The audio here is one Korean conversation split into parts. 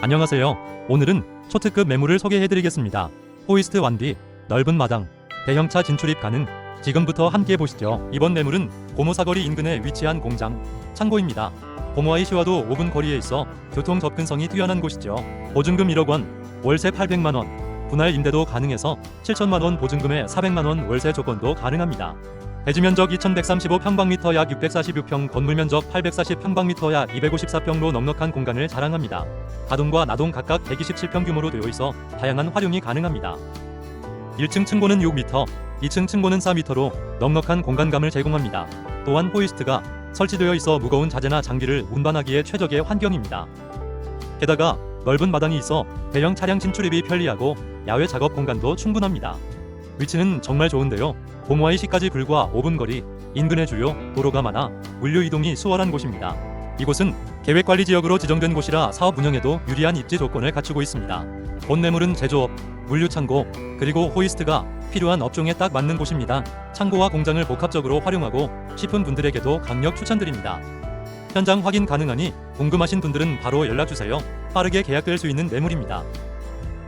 안녕하세요. 오늘은 초특급 매물을 소개해드리겠습니다. 호이스트 완비, 넓은 마당, 대형차 진출입 가능. 지금부터 함께 보시죠. 이번 매물은 고모 사거리 인근에 위치한 공장, 창고입니다. 고모와의 시와도 5분 거리에 있어 교통 접근성이 뛰어난 곳이죠. 보증금 1억 원, 월세 800만 원, 분할 임대도 가능해서 7천만 원 보증금에 400만 원 월세 조건도 가능합니다. 대지 면적 2135평방미터 약 646평, 건물 면적 840평방미터 약 254평로 넉넉한 공간을 자랑합니다. 가동과 나동 각각 127평 규모로 되어 있어 다양한 활용이 가능합니다. 1층 층고는 6m, 2층 층고는 4m로 넉넉한 공간감을 제공합니다. 또한 호이스트가 설치되어 있어 무거운 자재나 장비를 운반하기에 최적의 환경입니다. 게다가 넓은 마당이 있어 대형 차량 진출입이 편리하고 야외 작업 공간도 충분합니다. 위치는 정말 좋은데요. 고모와의 시까지 불과 5분 거리, 인근의 주요 도로가 많아 물류 이동이 수월한 곳입니다. 이곳은 계획관리 지역으로 지정된 곳이라 사업 운영에도 유리한 입지 조건을 갖추고 있습니다. 본 매물은 제조업, 물류창고, 그리고 호이스트가 필요한 업종에 딱 맞는 곳입니다. 창고와 공장을 복합적으로 활용하고 싶은 분들에게도 강력 추천드립니다. 현장 확인 가능하니 궁금하신 분들은 바로 연락주세요. 빠르게 계약될 수 있는 매물입니다.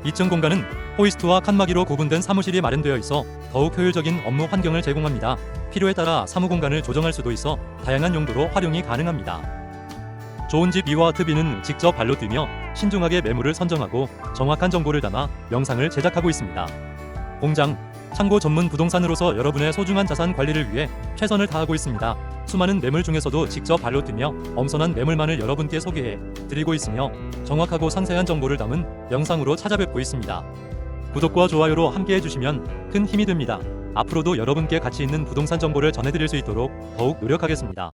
2층 공간은 호이스트와 칸막이로 구분된 사무실이 마련되어 있어 더욱 효율적인 업무 환경을 제공합니다. 필요에 따라 사무 공간을 조정할 수도 있어 다양한 용도로 활용이 가능합니다. 좋은 집 이와 트비는 직접 발로 뛰며 신중하게 매물을 선정하고 정확한 정보를 담아 영상을 제작하고 있습니다. 공장, 창고 전문 부동산으로서 여러분의 소중한 자산 관리를 위해 최선을 다하고 있습니다. 수많은 매물 중에서도 직접 발로 뛰며 엄선한 매물만을 여러분께 소개해 드리고 있으며 정확하고 상세한 정보를 담은 영상으로 찾아뵙고 있습니다. 구독과 좋아요로 함께 해 주시면 큰 힘이 됩니다. 앞으로도 여러분께 가치 있는 부동산 정보를 전해드릴 수 있도록 더욱 노력하겠습니다.